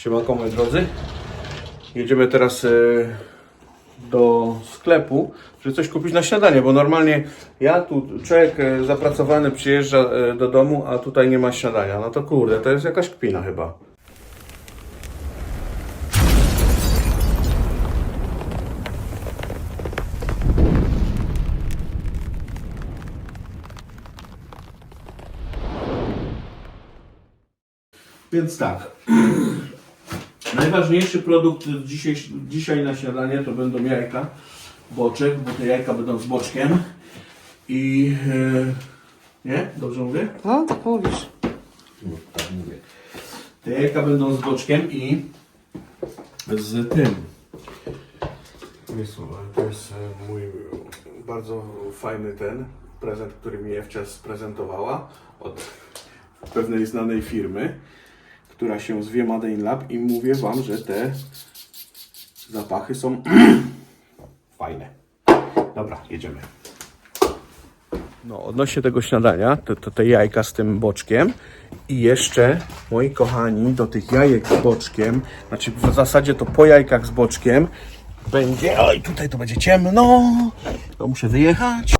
Siemanko moi drodzy. Jedziemy teraz e, do sklepu, żeby coś kupić na śniadanie, bo normalnie ja tu, człowiek e, zapracowany przyjeżdża e, do domu, a tutaj nie ma śniadania. No to kurde, to jest jakaś kpina chyba. Więc tak. Najważniejszy produkt dzisiaj, dzisiaj na śniadanie to będą jajka, boczek, bo te jajka będą z boczkiem. I e, nie? Dobrze mówię? No, tak mówisz. No, tak mówię. Te jajka będą z boczkiem i z tym. Jest, to jest e, mój bardzo fajny ten prezent, który mi Ewcia sprezentowała od pewnej znanej firmy, która się zwie Made in Lab i mówię Wam, że te zapachy są fajne. Dobra, jedziemy. No, odnośnie tego śniadania, to, to te jajka z tym boczkiem i jeszcze, moi kochani, do tych jajek z boczkiem, znaczy w zasadzie to po jajkach z boczkiem będzie, oj, tutaj to będzie ciemno, to muszę wyjechać.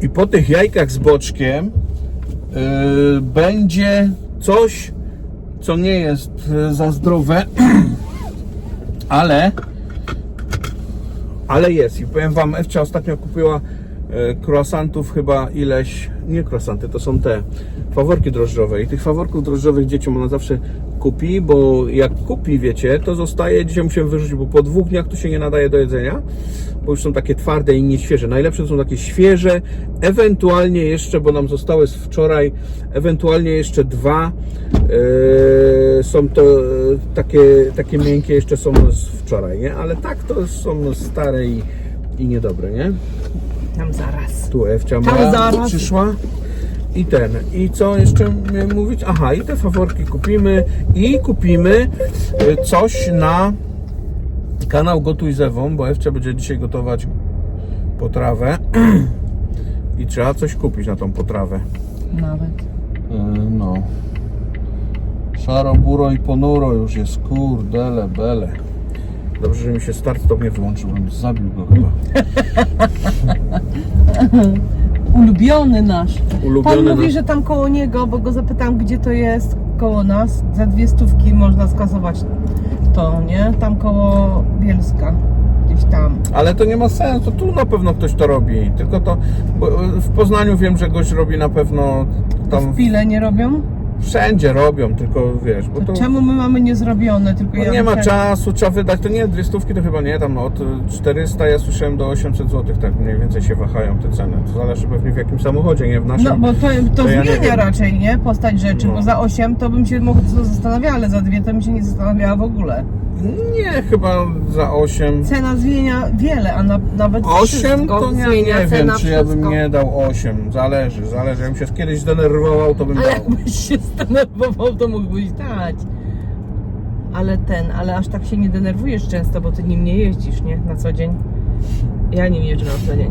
I po tych jajkach z boczkiem będzie coś, co nie jest yy, za zdrowe, ale ale jest. I powiem wam, Ewcia ostatnio kupiła e, croissantów chyba ileś, nie croissanty, to są te faworki drożdżowe i tych faworków drożdżowych dzieciom ona zawsze kupi, bo jak kupi, wiecie, to zostaje, dzisiaj musiałem wyrzucić, bo po dwóch dniach to się nie nadaje do jedzenia, bo już są takie twarde i nieświeże. Najlepsze są takie świeże, ewentualnie jeszcze, bo nam zostały z wczoraj, ewentualnie jeszcze dwa e, są to e, takie, takie miękkie jeszcze są z wczoraj, nie? Ale tak to są stare i, i niedobre, nie? Tam zaraz. Tu Ewcia Tam ma zaraz. przyszła. I ten. I co jeszcze miałem mówić? Aha, i te faworki kupimy. I kupimy y, coś na kanał Gotuj z Ewą, bo Ewcia będzie dzisiaj gotować potrawę. I trzeba coś kupić na tą potrawę. Nawet. Y, No. Szaro, buro i ponuro już jest. Kurdele, bele. Dobrze, że mi się start stop nie wyłączył, bym zabił go chyba. Ulubiony nasz. Ulubiony Pan mówi, nasz. że tam koło niego, bo go zapytam, gdzie to jest koło nas. Za dwie stówki można skasować to, nie? Tam koło Bielska. Gdzieś tam. Ale to nie ma sensu, tu na pewno ktoś to robi. Tylko to bo w Poznaniu wiem, że gość robi na pewno tam W Pile nie robią? Wszędzie robią, tylko wiesz, bo to Czemu my mamy niezrobione? Tylko no ja nie ma czasu, trzeba wydać, to nie, dwie stówki to chyba nie, tam od 400 ja słyszałem do 800 zł, tak mniej więcej się wahają te ceny. To zależy pewnie w jakim samochodzie, nie w naszym. No bo to, to, to ja nie zmienia wiem. raczej, nie? Postać rzeczy, No. bo za 8 to bym się mogła zastanawiała, ale za dwie to bym się nie zastanawiała w ogóle. Nie, chyba za 8. Cena zmienia wiele, a na, nawet 8 wszystko to nie, zmienia nie wiem, cena czy ja bym wszystko. nie dał 8. Zależy, zależy. Jakbym się kiedyś zdenerwował, to bym Ale dał. jakbyś się zdenerwował, to mógłbyś dać. Ale ten, ale aż tak się nie denerwujesz często, bo ty nim nie jeździsz, nie? Na co dzień. Ja nim jeżdżę na co dzień.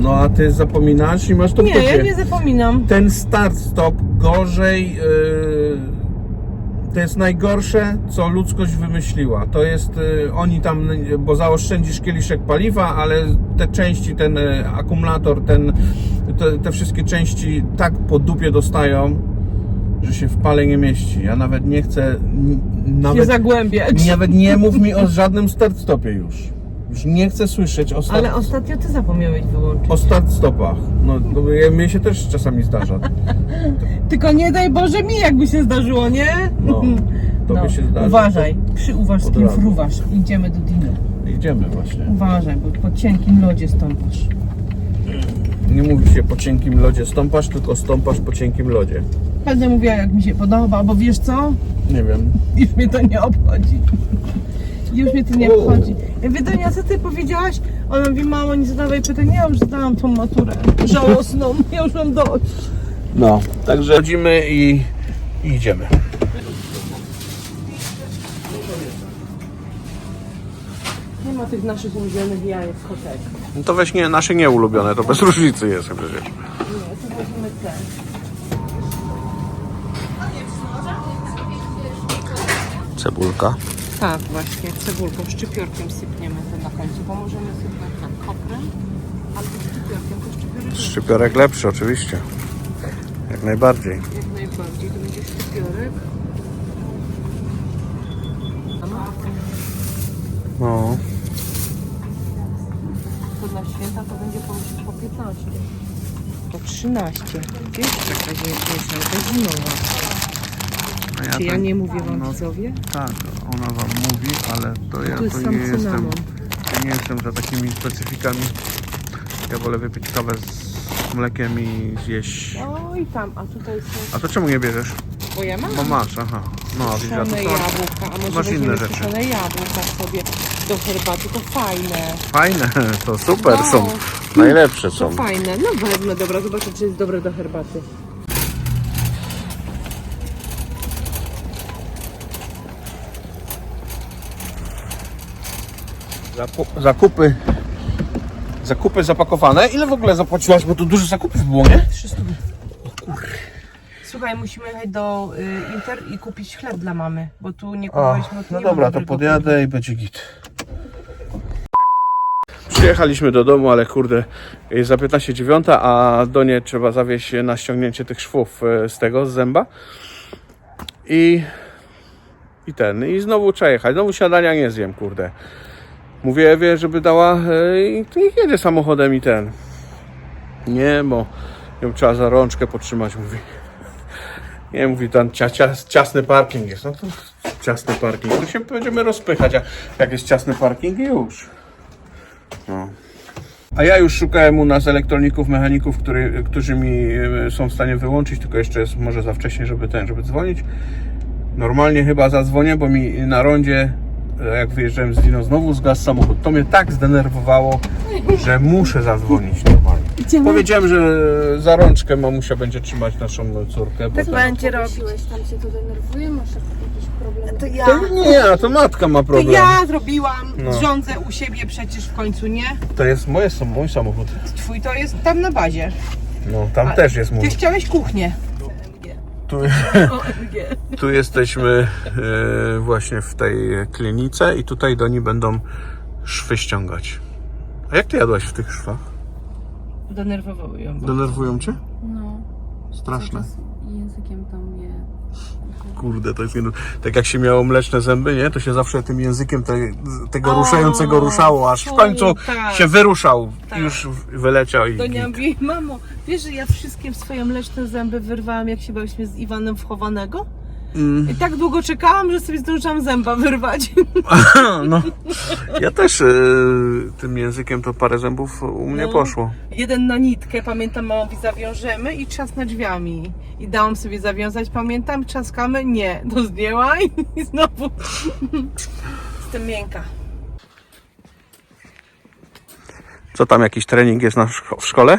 No a ty zapominasz i masz to w Nie, dupie. ja nie zapominam. ten start-stop gorzej. To jest najgorsze, co ludzkość wymyśliła. To jest, yy, oni tam, bo zaoszczędzisz kieliszek paliwa, ale te części, ten yy, akumulator, ten, te, te wszystkie części tak po dupie dostają, że się w pale nie mieści. Ja nawet nie chcę, n- Się nawet, zagłębiać. nawet nie mów mi o żadnym start-stopie już. Już nie chcę słyszeć o start Ale ostatnio ty zapomniałeś wyłączyć. o start-stopach. No, no, ja- mnie się też czasami zdarza. Tylko nie daj Boże mi, jakby się zdarzyło, nie? No, to by się zdarzyło. Uważaj, przyuważ z Od kim razu. fruwasz. Idziemy do Diny. Idziemy właśnie. Uważaj, bo po cienkim lodzie stąpasz. Nie mówi się po cienkim lodzie stąpasz, tylko stąpasz po cienkim lodzie. Będę mówiła, jak mi się podoba, bo wiesz co? Nie wiem. Już mnie to nie obchodzi. Już mnie to nie obchodzi. Ja co ty powiedziałaś? Ona mówi, mamo, nie zadawaj pytań. Ja już zadałam tą maturę żałosną. Ja już mam dość. No, także chodzimy i, i idziemy. Nie ma tych naszych ulubionych jajek kotek. No to weź nie, nasze nieulubione, to bez różnicy jest przecież. Nie, to weźmy te. Cebulka. Tak, właśnie, cebulką, szczypiorkiem sypniemy to na końcu, bo możemy sypnąć tak koprem albo szczypiorkiem, to szczypiorek Szczypiorek lepszy, oczywiście. Jak najbardziej. jak najbardziej, to będzie szczypiorek. No. To na święta to będzie po, po 15. Po 13. Wiesz, jaka mieszanka zimowa. Czy ja nie mówię wam no, widzowie? Tak, ona wam mówi, ale to ja to nie jestem. cynamon. Ja nie jestem za takimi specyfikami. Ja wolę wypić kawę z mlekiem i zjeść. O i tam, a tutaj są... A to czemu nie bierzesz? Bo ja mam Bo masz, aha. No, widzisz, a to suszone co? jabłka, a może masz inne rzeczy. jabłka sobie do herbaty, to fajne. Fajne, to super No. są. Najlepsze To są. fajne, no wezmę, dobra, zobaczę czy jest dobre do herbaty. Zakupy. Zakupy zapakowane. Ile w ogóle zapłaciłaś? Bo tu dużo zakupów było, nie? 300 Słuchaj, musimy jechać do y, Inter i kupić chleb dla mamy, bo tu nie kupiliśmy. no dobra, to podjadę i będzie git. Przyjechaliśmy do domu, ale kurde, jest za 15.09, a do niej trzeba zawieźć na ściągnięcie tych szwów e, z tego, z zęba. I, i ten, i znowu trzeba jechać. Znowu śniadania nie zjem, kurde. Mówię Ewie, żeby dała, e, i to niech jedzie samochodem i ten. Nie, bo ją trzeba za rączkę potrzymać, mówi. Nie, mówi, tam cia, cia, ciasny parking jest. No to ciasny parking. To się będziemy rozpychać, a jak jest ciasny parking, już. No. A ja już szukałem u nas elektroników, mechaników, który, którzy mi e, są w stanie wyłączyć, tylko jeszcze jest może za wcześnie, żeby ten, żeby dzwonić. Normalnie chyba zadzwonię, bo mi na rondzie, jak wyjeżdżałem z Dino, znowu zgasł samochód. To mnie tak zdenerwowało, że muszę zadzwonić normalnie. Powiedziałem, że za rączkę mamusia będzie trzymać naszą córkę. Bo Tak będzie robić. Siłeś tam się to denerwuje, masz jakieś problemy. To ja. To nie, a to matka ma To problem. ja zrobiłam, No. rządzę u siebie przecież w końcu, nie? To jest moje, mój samochód. Twój to jest tam na bazie. No, tam A- też jest mój. Ty chciałeś kuchnię. Tu, tu jesteśmy e, właśnie w tej klinice i tutaj do niej będą szwy ściągać. A jak ty jadłaś w tych szwach? Denerwowały ją. Denerwują cię? No, Straszne. językiem tam. Kurde, to jest jedno. Tak jak się miało mleczne zęby, nie? To się zawsze tym językiem te, tego O, ruszającego ruszało, aż w końcu tak. się wyruszał. Tak. Już wyleciał i. To nie mówi, mamo, wiesz, że ja wszystkie swoje mleczne zęby wyrwałam, jak się baliśmy z Iwanem wchowanego? Mm. I tak długo czekałam, że sobie zdążyłam zęba wyrwać. No. Ja też e, tym językiem to parę zębów u mnie No. poszło. Jeden na nitkę, pamiętam, mama mówi, zawiążemy i trzasnę drzwiami. I dałam sobie zawiązać, pamiętam, trzaskamy, nie, to zdjęła i, i znowu jestem miękka. Co tam, jakiś trening jest na szko- w szkole?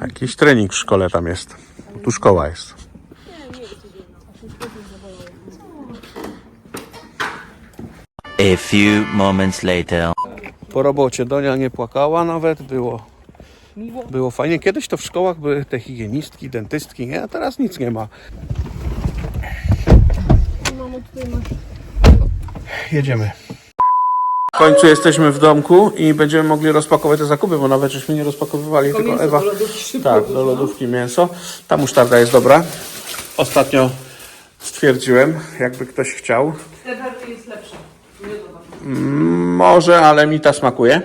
jakiś trening w szkole tam jest. Tu szkoła jest. A few moments later. Po robocie Donia nie płakała nawet, było, Miło. było fajnie. Kiedyś to w szkołach były te higienistki, dentystki, nie? A teraz nic nie ma. Mamo, tutaj masz... Jedziemy. W końcu jesteśmy w domku i będziemy mogli rozpakować te zakupy, bo nawet żeśmy nie rozpakowywali, tylko, mięso Ewa. do lodówki szybko tak, do lodówki mięso. Ta musztarda jest dobra. Ostatnio stwierdziłem, jakby ktoś chciał. Ewerty jest lepsza. Może, ale mi ta smakuje.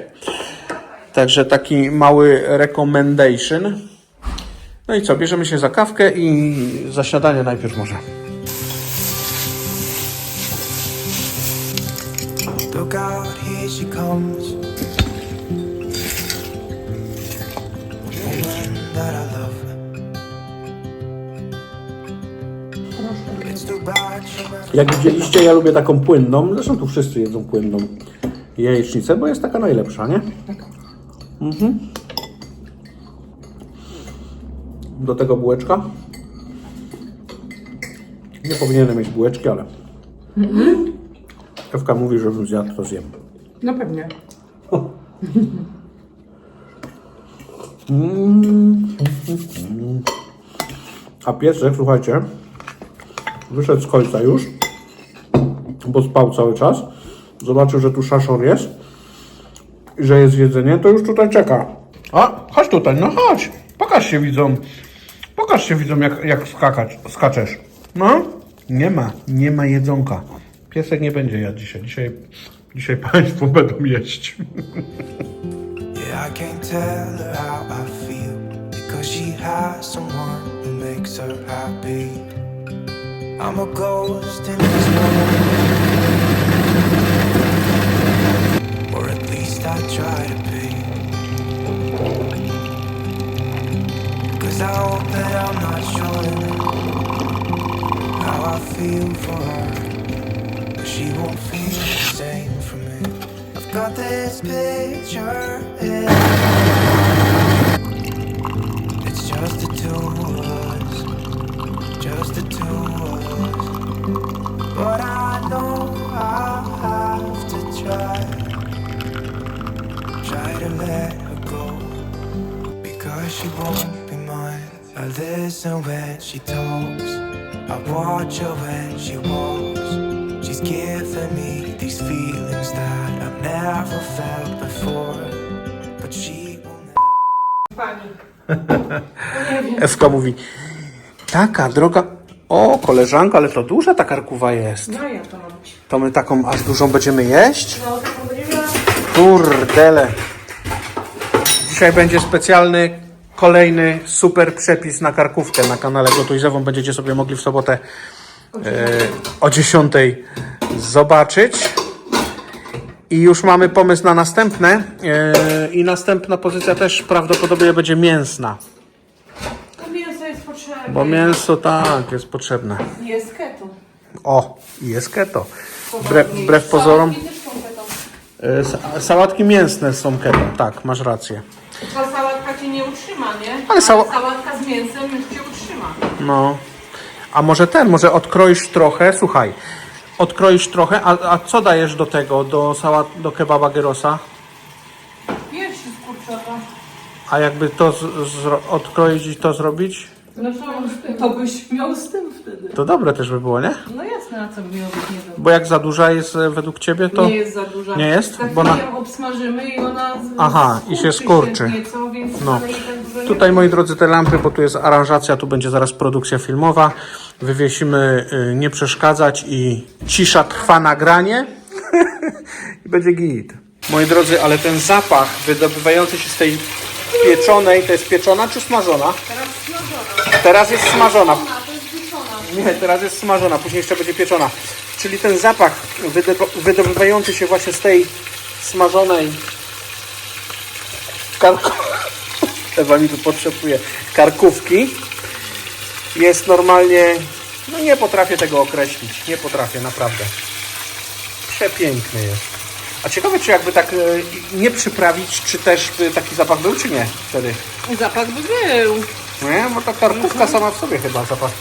Także taki mały recommendation. No i co, bierzemy się za kawkę i za śniadanie najpierw może. Look out, here she comes. Woman that I love. It's too bad she Jak widzieliście, ja lubię taką płynną. Zresztą tu wszyscy jedzą płynną jajecznicę, bo jest taka najlepsza, nie? Mhm. Do tego bułeczka. Nie powinienem mieć bułeczki, ale Ewka mówi, żebym zjadł, to zjem. No pewnie. A piesek, słuchajcie, wyszedł z końca już, bo spał cały czas. Zobaczył, że tu szaszor jest i że jest jedzenie, to już tutaj czeka. A, chodź tutaj, no chodź. Pokaż się widzom. Pokaż się widzom, jak, jak skakać, skaczesz. No, nie ma, nie ma jedzonka. Piesek nie będzie jadł dzisiaj. Dzisiaj, dzisiaj Państwo będą jeść. I hope that I'm not showing how I feel for her, she won't feel the same for me. I've got this picture. in It's just the two of us, just the two of us. But I know I have to try, try to let her go because she won't be mine. I listen when she talks, I watch her when she walks. Giving me these feelings that I've never felt before, but she will never. Ewka mówi, taka droga... O, koleżanka, ale to duża ta karkuwa jest. No ja to mam. To my taką aż dużą będziemy jeść? No taką będziemy Kurdele. Dzisiaj będzie specjalny, kolejny super przepis na karkówkę na kanale Gotuj z Ewą. Będziecie sobie mogli w sobotę e, o 10 zobaczyć. I już mamy pomysł na następne. E, I następna pozycja też prawdopodobnie będzie mięsna. To mięso jest potrzebne. Bo mięso tak jest potrzebne. Jest keto. O, jest keto. Wbrew, wbrew pozorom. E, sa- Sałatki mięsne są keto. Tak, masz rację. Ta sałatka cię nie utrzyma, nie? Ale sała- sałatka z mięsem już cię utrzyma. No. A może ten, może odkroisz trochę, słuchaj, odkroisz trochę, a, a co dajesz do tego, do sałat, do kebaba gyrosa? Piersi z kurczaka. A jakby to z, zro- odkroić i to zrobić, No to, to byś miał z tym wtedy. to dobre też by było, nie? No jasne, a co by miało być nie dobre. Bo jak za duża jest e, według ciebie, to... Nie jest za duża. Nie jest? Za Bo na- ją obsmażymy i ona z, Aha, i się skurczy. Nieco, więc No. tak dużo nie Tutaj, moi drodzy, te lampy, bo tu jest aranżacja, tu będzie zaraz produkcja filmowa. Wywiesimy y, nie przeszkadzać i cisza trwa nagranie. I będzie git. Moi drodzy, ale ten zapach wydobywający się z tej pieczonej, to jest pieczona czy smażona? Teraz smażona. Teraz jest smażona. Nie, teraz jest smażona, później jeszcze będzie pieczona. Czyli ten zapach wydob- wydobywający się właśnie z tej smażonej. Ewa mi tu potrzebuje karkówki. Jest normalnie... No nie potrafię tego określić. Nie potrafię, naprawdę. Przepiękny jest. A ciekawe, czy jakby tak e, nie przyprawić, czy też by taki zapach był, czy nie wtedy? Zapach by był. Nie, bo ta karkówka sama w sobie chyba zapach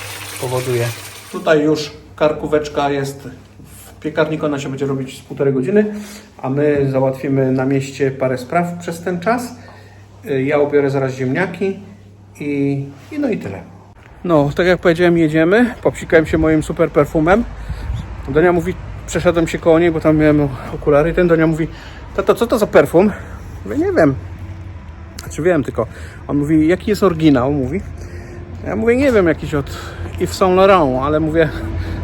powoduje. Tutaj już karkóweczka jest w piekarniku, ona się będzie robić z półtorej godziny, a my załatwimy na mieście parę spraw przez ten czas. Y, Ja ubiorę zaraz ziemniaki i, i no i tyle. No, tak jak powiedziałem, jedziemy. Popsikałem się moim super perfumem. Donia mówi, przeszedłem się koło niej, bo tam miałem okulary. Ten Donia mówi, tato, co to za perfum? Mówię, nie wiem. Znaczy wiem tylko. On mówi, jaki jest oryginał? Mówi. Ja mówię, nie wiem, jakiś od Yves Saint Laurent, ale mówię,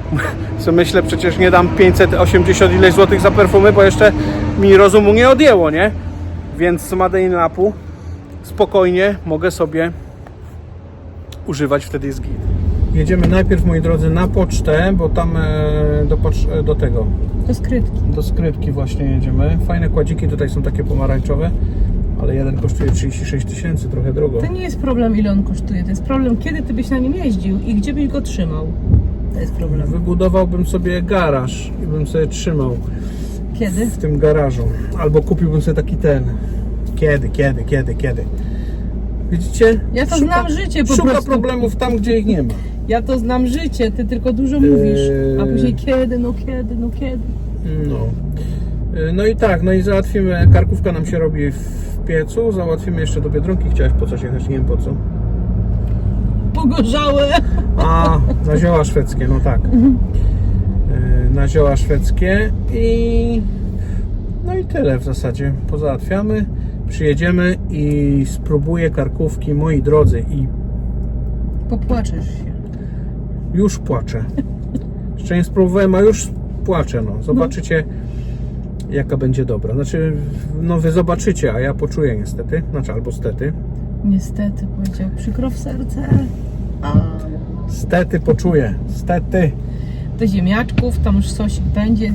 co myślę, przecież nie dam 580 ileś złotych za perfumy, bo jeszcze mi rozumu nie odjęło, nie? Więc z Made in Lapu spokojnie mogę sobie używać, wtedy jest git. Jedziemy najpierw, moi drodzy, na pocztę, bo tam e, do, pocz- e, do tego, To skrytki. do skrytki właśnie jedziemy. Fajne kładziki tutaj są takie pomarańczowe, ale jeden kosztuje 36 tysięcy, trochę drogo. To nie jest problem, ile on kosztuje. To jest problem, kiedy ty byś na nim jeździł i gdzie byś go trzymał. To jest problem. Wybudowałbym sobie garaż i bym sobie trzymał Kiedy? w tym garażu. Albo kupiłbym sobie taki ten. Kiedy, kiedy, kiedy, kiedy. Widzicie? Ja to znam życie po szuka prostu. problemów tam, gdzie ich nie ma. Ja to znam życie, ty tylko dużo mówisz. A Eee. później kiedy, no kiedy, no kiedy. No. Y, No i tak, no i załatwimy, karkówka nam się robi w piecu, załatwimy jeszcze do Biedronki, chciałeś po coś jechać, nie wiem po co. Pogorzałe. A, Na zioła szwedzkie, no tak. E, Na zioła szwedzkie i no i tyle w zasadzie. Pozałatwiamy, przyjedziemy i spróbuję karkówki, moi drodzy, i Popłaczesz się. już płaczę. Jeszcze nie spróbowałem, a już płaczę. No. Zobaczycie, jaka będzie dobra. Znaczy, no wy zobaczycie, a ja poczuję niestety. Znaczy, albo stety. Niestety, powiedział, przykro w serce. A, Stety poczuję. Stety. do ziemniaczków, tam już sosik będzie.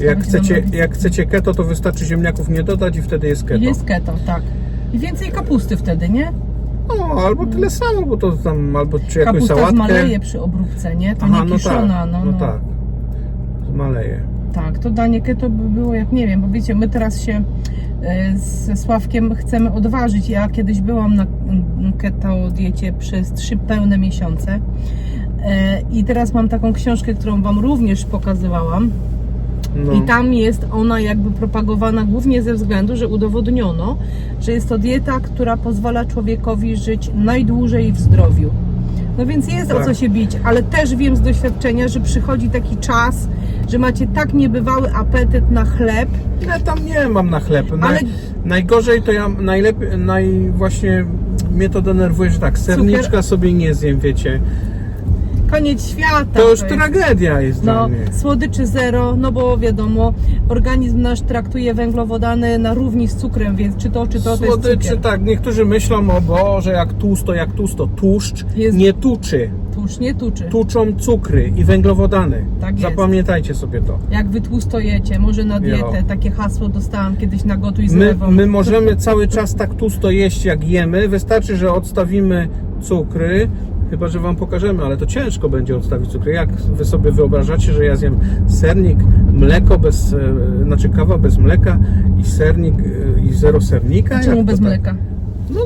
Jak chcecie, jak chcecie keto, to wystarczy ziemniaków nie dodać i wtedy jest keto. Jest keto, tak. I więcej kapusty wtedy, nie? No, albo tyle samo, bo to tam, albo czy jakąś Kapusta sałatkę. zmaleje przy obróbce, nie? To Aha, nie no kiszona, tak, no, no no. tak. Zmaleje. Tak, to danie keto by było jak nie wiem, bo wiecie, my teraz się ze Sławkiem chcemy odważyć. Ja kiedyś byłam na keto diecie przez trzy pełne miesiące. E, I teraz mam taką książkę, którą Wam również pokazywałam. No. I tam jest ona jakby propagowana głównie ze względu, że udowodniono, że jest to dieta, która pozwala człowiekowi żyć najdłużej w zdrowiu. No więc jest o Tak. co się bić, ale też wiem z doświadczenia, że przychodzi taki czas, że macie tak niebywały apetyt na chleb, Ja tam nie mam na chleb. Naj, Ale- Najgorzej to ja najlepiej, naj właśnie mnie to denerwuje, że tak, serniczka sobie nie zjem, wiecie. Koniec świata. To już jest. tragedia jest dla No, mnie. słodyczy zero, no bo wiadomo, organizm nasz traktuje węglowodany na równi z cukrem, więc czy to, czy to, to jest Słodyczy, cukier. tak, niektórzy myślą, o Boże, jak tłusto, jak tłusto. Tłuszcz Jest- nie tuczy. Tłuszcz nie tuczy. Tuczą cukry i węglowodany. Tak jest. Zapamiętajcie sobie to. Jak wy tłustojecie, może na dietę, Jo. takie hasło dostałam kiedyś na gotuj z My, my możemy cały czas tak tłusto jeść, jak jemy. Wystarczy, że odstawimy cukry. Chyba, że Wam pokażemy, ale to ciężko będzie odstawić cukry. Jak Wy sobie wyobrażacie, że ja zjem sernik, mleko bez, e, znaczy kawa bez mleka i sernik e, i zero sernika? Czemu bez tak? mleka? No,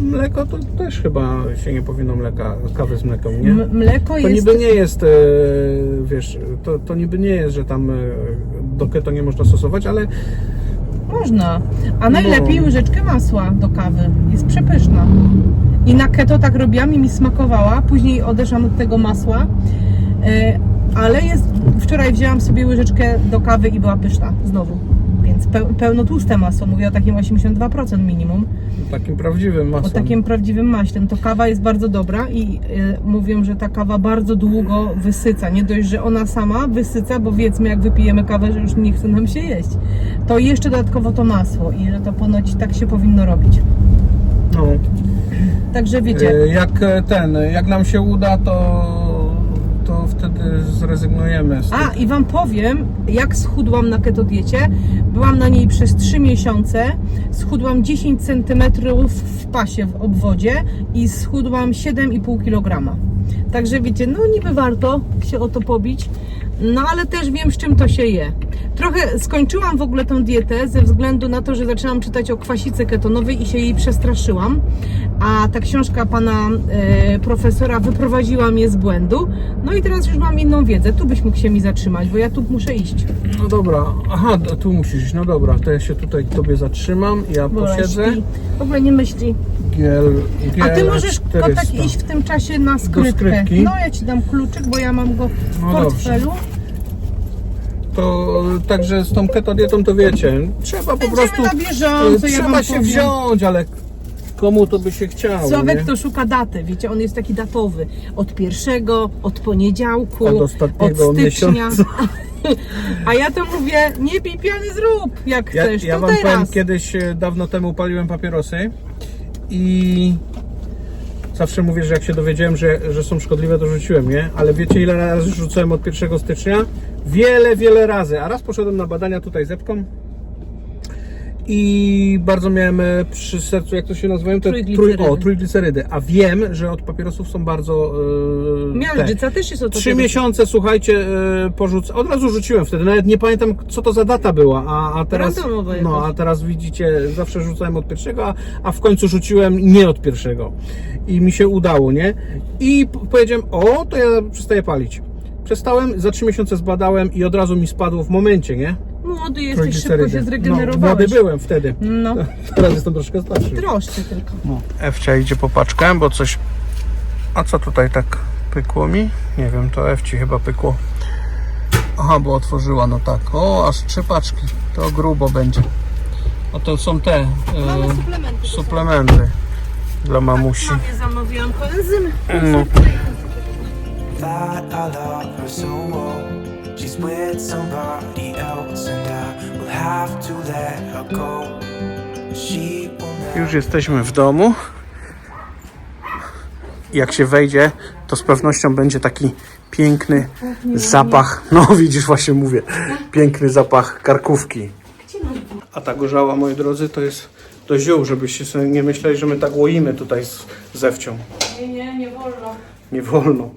mleko to też chyba się nie powinno mleka, kawy z mlekiem, nie? M- mleko To jest... niby nie jest, e, wiesz, to, to niby nie jest, że tam do keto nie można stosować, ale Można. A najlepiej No. łyżeczkę masła do kawy. Jest przepyszna. I na keto tak robiłam i mi smakowała. Później odeszłam od tego masła. E, Ale jest... Wczoraj wzięłam sobie łyżeczkę do kawy i była pyszna. Znowu. Więc peł, pełnotłuste masło. Mówię o takim 82% minimum. takim prawdziwym O masłem. takim prawdziwym maślem. To kawa jest bardzo dobra i y, mówią, że ta kawa bardzo długo wysyca. Nie dość, że ona sama wysyca, bo wiedzmy, jak wypijemy kawę, że już nie chce nam się jeść. To jeszcze dodatkowo to masło i że to ponoć tak się powinno robić. No. Także wiecie, E, Jak e, ten, jak nam się uda, to, to wtedy zrezygnujemy z A i Wam powiem, jak schudłam na keto diecie. Byłam na niej przez 3 miesiące. Schudłam 10 cm w pasie, w obwodzie i schudłam 7,5 kg. Także wiecie, no niby warto się o to pobić. No ale też wiem, z czym to się je. Trochę skończyłam w ogóle tą dietę ze względu na to, że zaczęłam czytać o kwasicy ketonowej i się jej przestraszyłam. A ta książka pana e, profesora wyprowadziła mnie z błędu. No i teraz już mam inną wiedzę. Tu byś mógł się mi zatrzymać, bo ja tu muszę iść. No dobra, aha, tu musisz iść, no dobra, to ja się tutaj tobie zatrzymam, ja Bo posiedzę. śpi. W ogóle nie myśli. Giel, A ty giel możesz 400. kotek iść w tym czasie na skrytkę. skrytki? No ja ci dam kluczyk, bo ja mam go w No portfelu. To także z tą keto dietą to wiecie, trzeba po Będziemy prostu, na bieżąco, e, ja trzeba wam się powiem. wziąć, ale komu to by się chciało, Sławek nie? to szuka daty, wiecie, on jest taki datowy. Od pierwszego, od poniedziałku, Od ostatniego od stycznia. miesiąca. A ja to mówię, nie pij piany zrób, jak Ja, chcesz, ja to wam powiem, teraz. kiedyś e, dawno temu paliłem papierosy i zawsze mówię, że jak się dowiedziałem, że, że są szkodliwe, to rzuciłem, nie? Ale wiecie ile razy rzucałem od 1 stycznia? Wiele, wiele razy. A raz poszedłem na badania tutaj z Epką i bardzo miałem e, przy sercu, jak to się nazywają? Te Trójglicerydy. o, trójglicerydy. A wiem, że od papierosów są bardzo... E, Miażdżyca też jest o to Trzy miesiące, słuchajcie, porzuc... Od razu rzuciłem wtedy. Nawet nie pamiętam, co to za data była. A, a teraz. Randomowa No, a teraz widzicie, zawsze rzucałem od pierwszego, a, a w końcu rzuciłem nie od pierwszego. I mi się udało, nie? I powiedziałem, o, to ja przestaję palić. Przestałem, za trzy miesiące zbadałem i od razu mi spadło w momencie, nie? Młody jesteś, szybko się No, zregenerowałeś. młody byłem wtedy. No, Teraz jestem troszkę starszy. droższy tylko. No. Ewcia idzie po paczkę, bo coś... A co tutaj tak Pykło mi? Nie wiem, to F ci chyba pykło. Aha, bo otworzyła, no tak. O, aż trzy paczki. To grubo będzie. A to są te e, suplementy. suplementy dla mamusi. Mamie zamówiłam koenzymy. No. She's with somebody else, and I will have to let her go. She will. Już jesteśmy w domu. Jak się wejdzie, to z pewnością będzie taki piękny zapach. No widzisz, właśnie mówię. Piękny zapach karkówki. A ta gorzała, moi drodzy, to jest do ziół, żebyście sobie nie myśleli, że my tak łoimy tutaj z zewcią. Nie, nie, nie wolno. Nie wolno.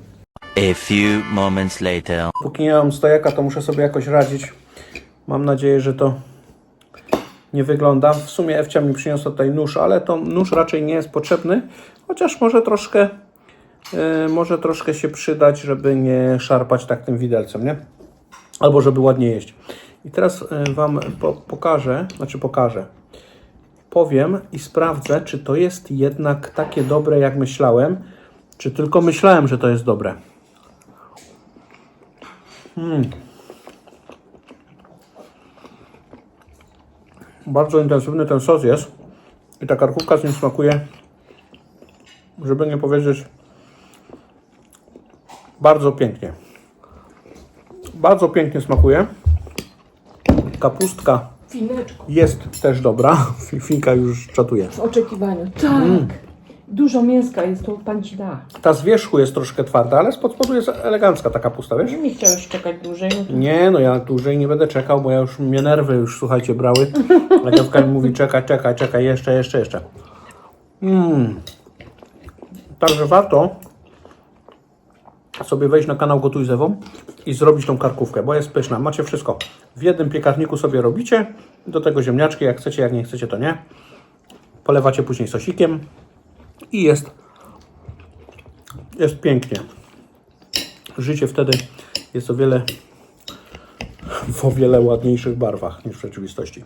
A few moments later. Póki nie mam stojaka, to muszę sobie jakoś radzić. Mam nadzieję, że to nie wygląda. W sumie Ewcia mi przyniosła tutaj nóż, ale to nóż raczej nie jest potrzebny, chociaż może troszkę, yy, może troszkę się przydać, żeby nie szarpać tak tym widelcem, nie? Albo żeby ładnie jeść. I teraz yy, Wam po, pokażę, znaczy pokażę. Powiem i sprawdzę, czy to jest jednak takie dobre, jak myślałem, czy tylko myślałem, że to jest dobre. Bardzo intensywny ten sos jest i ta karkówka z nim smakuje, żeby nie powiedzieć, bardzo pięknie. Bardzo pięknie smakuje. Kapustka Fineczko. jest też dobra. Fi- Finka już czatuje. W oczekiwaniu. Tak. Dużo mięska jest, to pan ci da. Ta z wierzchu jest troszkę twarda, ale spod spodu jest elegancka ta kapusta, wiesz? Nie chciałeś czekać dłużej. no to- Nie, no ja dłużej nie będę czekał, bo ja już mnie nerwy już, słuchajcie, brały. Legewka mi mówi, czekaj, czekaj, czekaj, jeszcze, jeszcze, jeszcze. Mm. Także warto sobie wejść na kanał Gotuj z Ewą i zrobić tą karkówkę, bo jest pyszna. Macie wszystko. W jednym piekarniku sobie robicie, do tego ziemniaczki, jak chcecie, jak nie chcecie, to nie. Polewacie później sosikiem i jest, jest pięknie. Życie wtedy jest o wiele w o wiele ładniejszych barwach niż w rzeczywistości.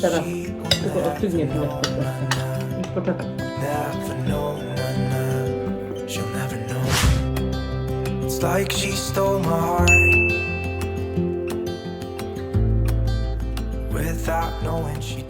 Teraz tylko fineczko. Już poczekaj. like she stole my heart without knowing she